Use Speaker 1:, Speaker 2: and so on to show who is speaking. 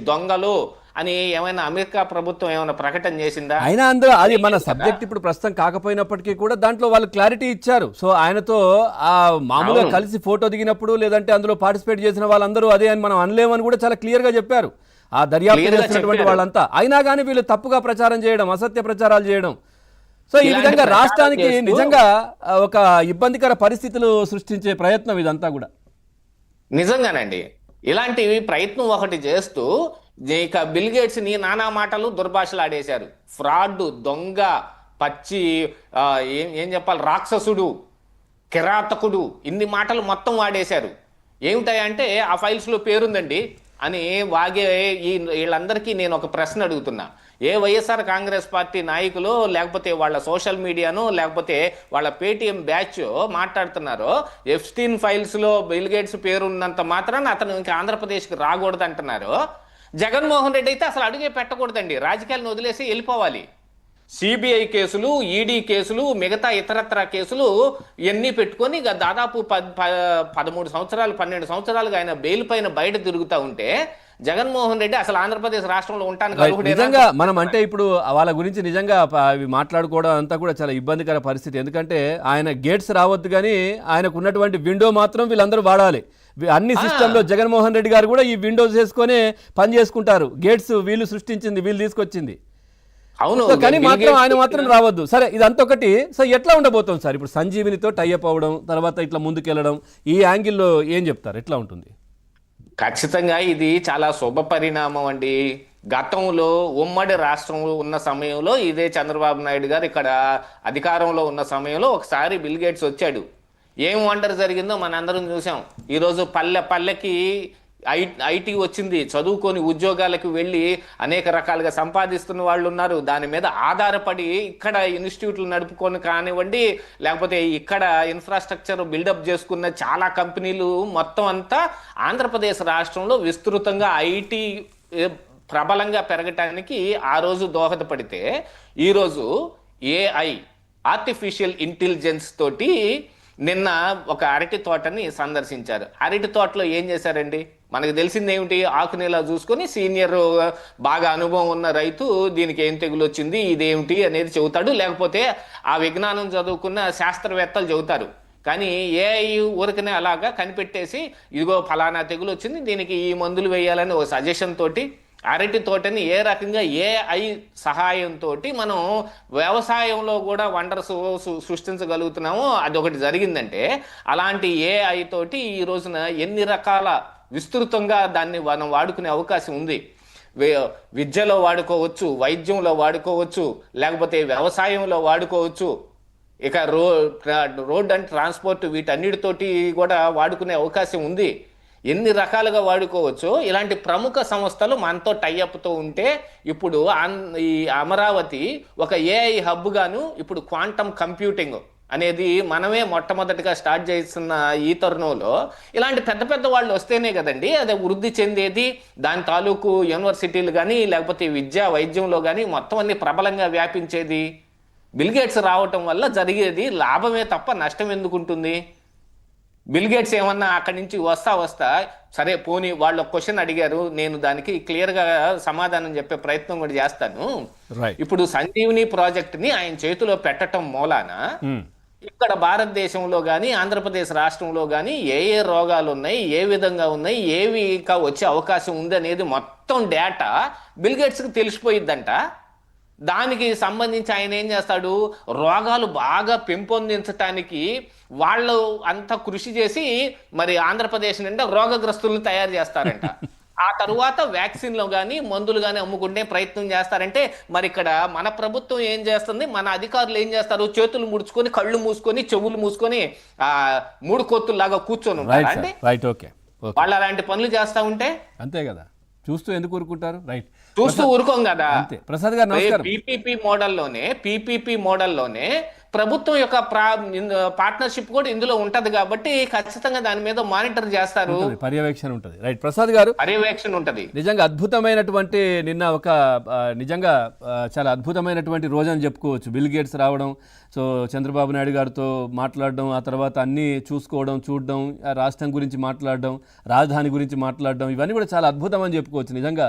Speaker 1: దొంగలు అని ఏమైనా అమెరికా ప్రభుత్వం ఏమైనా ప్రకటన చేసిందా?
Speaker 2: అయినా అందులో అది మన సబ్జెక్ట్ ఇప్పుడు ప్రస్తుతం కాకపోయినప్పటికీ కూడా దాంట్లో వాళ్ళు క్లారిటీ ఇచ్చారు. సో ఆయనతో ఆ మామూలుగా. కలిసి ఫోటో దిగినప్పుడు లేదంటే అందులో పార్టిసిపేట్ చేసిన వాళ్ళందరూ అదే అని మనం అనలేమని కూడా చాలా క్లియర్గా చెప్పారు. ఆ దర్యాప్తు చేస్తున్నటువంటి. వాళ్ళంతా. అయినా కానీ వీళ్ళు తప్పుగా ప్రచారం చేయడం అసత్య ప్రచారాలు చేయడం. సో ఈ విధంగా రాష్ట్రానికి నిజంగా ఒక ఇబ్బందికర పరిస్థితులు సృష్టించే ప్రయత్నం ఇదంతా కూడా.
Speaker 1: నిజంగానండి. ఇలాంటివి ప్రయత్నం ఒకటి చేస్తూ ఇక బిల్ గేట్స్ నానా మాటలు దుర్భాషలు ఆడేశారు ఫ్రాడ్ దొంగ పచ్చి ఏం ఏం చెప్పాలి రాక్షసుడు కిరాతకుడు ఇన్ని మాటలు మొత్తం వాడేశారు. ఏమిటాయంటే ఆ ఫైల్స్లో పేరుందండి. అని వాగే ఈ వీళ్ళందరికీ నేను ఒక ప్రశ్న అడుగుతున్నా. ఏ వైఎస్ఆర్ కాంగ్రెస్ పార్టీ నాయకులు లేకపోతే వాళ్ళ సోషల్ మీడియాను లేకపోతే వాళ్ళ పేటిఎం బ్యాచ్ మాట్లాడుతున్నారో ఎఫ్స్టీన్ ఫైల్స్లో బిల్గేట్స్ గేట్స్ పేరు ఉన్నంత మాత్రాన అతను ఇంకా ఆంధ్రప్రదేశ్కి రాకూడదు అంటున్నారు జగన్మోహన్ రెడ్డి అయితే అసలు అడుగే పెట్టకూడదండి. రాజకీయాలను వదిలేసి వెళ్ళిపోవాలి. సిబిఐ కేసులు ఈడీ కేసులు మిగతా ఇతరత్ర కేసులు ఇవన్నీ పెట్టుకొని ఇక దాదాపు పదమూడు సంవత్సరాలు పన్నెండు సంవత్సరాలుగా ఆయన బెయిల్ పైన బయట తిరుగుతూ ఉంటే జగన్మోహన్ రెడ్డి అసలు ఆంధ్రప్రదేశ్ రాష్ట్రంలో. అర్హుడేనా?
Speaker 2: నిజంగా మనం అంటే ఇప్పుడు వాళ్ళ గురించి నిజంగా అవి మాట్లాడుకోవడం అంతా కూడా చాలా ఇబ్బందికర పరిస్థితి. ఎందుకంటే ఆయన గేట్స్ రావద్దు కానీ ఆయనకు ఉన్నటువంటి విండో మాత్రం వీళ్ళందరూ వాడాలి. అన్ని సిస్టంలో జగన్మోహన్ రెడ్డి గారు కూడా ఈ విండోస్ వేసుకొని పని చేసుకుంటారు. గేట్స్ వీళ్ళు సృష్టించింది వీళ్ళు తీసుకొచ్చింది.
Speaker 1: అవును
Speaker 2: కానీ మాత్రం ఆయన మాత్రం రావద్దు. సరే ఇదంతా ఒకటి సో ఎట్లా ఉండబోతుంది సార్? ఇప్పుడు సంజీవినితో టైఅప్ అవ్వడం తర్వాత ఇట్లా ముందుకెళ్ళడం ఈ యాంగిల్లో ఏం చెప్తారు? ఎట్లా ఉంటుంది?
Speaker 1: ఖచ్చితంగా ఇది చాలా శుభ పరిణామం అండి. గతంలో ఉమ్మడి రాష్ట్రంలో ఉన్న సమయంలో ఇదే చంద్రబాబు నాయుడు గారు ఇక్కడ అధికారంలో ఉన్న సమయంలో ఒకసారి బిల్ గేట్స్ వచ్చాడు. ఏం వండర్ జరిగిందో మనందరం చూసాం ఈరోజు పల్లె పల్లెకి ఐ ఐటీ వచ్చింది చదువుకొని ఉద్యోగాలకు వెళ్ళి అనేక రకాలుగా సంపాదిస్తున్న వాళ్ళు ఉన్నారు. దాని మీద ఆధారపడి ఇక్కడ ఇన్స్టిట్యూట్లు నడుపుకొని కానివ్వండి లేకపోతే ఇక్కడ ఇన్ఫ్రాస్ట్రక్చర్ బిల్డప్ చేసుకున్న చాలా కంపెనీలు మొత్తం అంతా ఆంధ్రప్రదేశ్ రాష్ట్రంలో విస్తృతంగా ఐటీ ప్రబలంగా పెరగటానికి ఆ రోజు దోహదపడితే ఈరోజు ఏఐ ఆర్టిఫిషియల్ ఇంటెలిజెన్స్ తోటి నిన్న ఒక అరటి తోటని సందర్శించారు. అరటి తోటలో ఏం చేశారండి? మనకు తెలిసింది ఏమిటి? ఆకునేలా చూసుకొని సీనియర్ బాగా అనుభవం ఉన్న రైతు దీనికి ఏం తెగులు వచ్చింది ఇదేమిటి అనేది చెబుతాడు. లేకపోతే ఆ విజ్ఞానం చదువుకున్న శాస్త్రవేత్తలు చెబుతారు. కానీ ఏఐ ఊరికనే అలాగా కనిపెట్టేసి ఇదిగో ఫలానా తెగులు వచ్చింది దీనికి ఈ మందులు వేయాలని ఒక సజెషన్ తోటి అరటి తోటని ఏ రకంగా ఏఐ సహాయంతో మనం వ్యవసాయంలో కూడా వండర్స్ సృష్టించగలుగుతున్నామో అది ఒకటి జరిగిందంటే అలాంటి ఏఐ తోటి ఈ రోజున ఎన్ని రకాల విస్తృతంగా దాన్ని మనం వాడుకునే అవకాశం ఉంది. విద్యలో వాడుకోవచ్చు వైద్యంలో వాడుకోవచ్చు లేకపోతే వ్యవసాయంలో వాడుకోవచ్చు. ఇక రో రోడ్ అండ్ ట్రాన్స్పోర్ట్ వీటన్నిటితోటి కూడా వాడుకునే అవకాశం ఉంది. ఎన్ని రకాలుగా వాడుకోవచ్చో ఇలాంటి ప్రముఖ సంస్థలు మనతో టైఅప్తో ఉంటే ఇప్పుడు ఈ అమరావతి ఒక ఏఐ హబ్గాను ఇప్పుడు క్వాంటమ్ కంప్యూటింగ్ అనేది మనమే మొట్టమొదటిగా స్టార్ట్ చేస్తున్న ఈ తరుణంలో ఇలాంటి పెద్ద పెద్ద వాళ్ళు వస్తేనే కదండి అది వృద్ధి చెందేది. దాని తాలూకు యూనివర్సిటీలు కానీ లేకపోతే విద్యా వైద్యంలో కానీ మొత్తం అన్ని ప్రబలంగా వ్యాపించేది. బిల్గేట్స్ రావటం వల్ల జరిగేది లాభమే తప్ప నష్టం ఎందుకు ఉంటుంది బిల్ గేట్స్ ఏమన్నా అక్కడి నుంచి వస్తా వస్తా సరే పోనీ వాళ్ళు ఒక క్వశ్చన్ అడిగారు నేను దానికి క్లియర్గా సమాధానం చెప్పే ప్రయత్నం కూడా చేస్తాను. ఇప్పుడు సంజీవిని ప్రాజెక్ట్ని ఆయన చేతిలో పెట్టడం మూలాన ఇక్కడ భారతదేశంలో కానీ ఆంధ్రప్రదేశ్ రాష్ట్రంలో కానీ ఏ ఏ రోగాలు ఉన్నాయి ఏ విధంగా ఉన్నాయి ఏవి ఇంకా వచ్చే అవకాశం ఉంది అనేది మొత్తం డేటా బిల్ గేట్స్కి తెలిసిపోయిద్దంట. దానికి సంబంధించి ఆయన ఏం చేస్తాడు? రోగాలు బాగా పెంపొందించటానికి వాళ్ళు అంతా కృషి చేసి మరి ఆంధ్రప్రదేశ్ నిండా రోగగ్రస్తులను తయారు చేస్తారంట. ఆ తరువాత వ్యాక్సిన్లు కానీ మందులు కానీ అమ్ముకునే ప్రయత్నం చేస్తారంటే మరి ఇక్కడ మన ప్రభుత్వం ఏం చేస్తుంది? మన అధికారులు ఏం చేస్తారు? చేతులు ముడుచుకొని కళ్ళు మూసుకొని చెవులు మూసుకొని ఆ మూడు కోతుల్లాగా కూర్చొని ఉంటారా అంటే వాళ్ళు అలాంటి పనులు చేస్తా ఉంటే?
Speaker 2: అంతే కదా. చూస్తూ ఎందుకు ఊరుకుంటారు? రైట్
Speaker 1: చూస్తూ ఊరుకోం కదా.
Speaker 2: అంతే. ప్రసాద్ గారు నమస్కారం.
Speaker 1: పీపీపీ మోడల్లోనే పీపీపీ మోడల్లోనే ప్రభుత్వం యొక్క పార్ట్నర్షిప్ కూడా ఇందులో ఉంటది కాబట్టి ఖచ్చితంగా దాని మీద మానిటర్ చేస్తారు.
Speaker 2: పర్యవేక్షణ ఉంటుంది. రైట్ ప్రసాద్ గారు?
Speaker 1: పర్యవేక్షణ ఉంటది.
Speaker 2: నిజంగా అద్భుతమైనటువంటి నిన్న ఒక నిజంగా చాలా అద్భుతమైనటువంటి రోజు అని చెప్పుకోవచ్చు. బిల్ గేట్స్ రావడం సో చంద్రబాబు నాయుడు గారితో మాట్లాడడం ఆ తర్వాత అన్నీ చూసుకోవడం చూడడం రాష్ట్రం గురించి మాట్లాడడం రాజధాని గురించి మాట్లాడడం ఇవన్నీ కూడా చాలా అద్భుతం అని చెప్పుకోవచ్చు. నిజంగా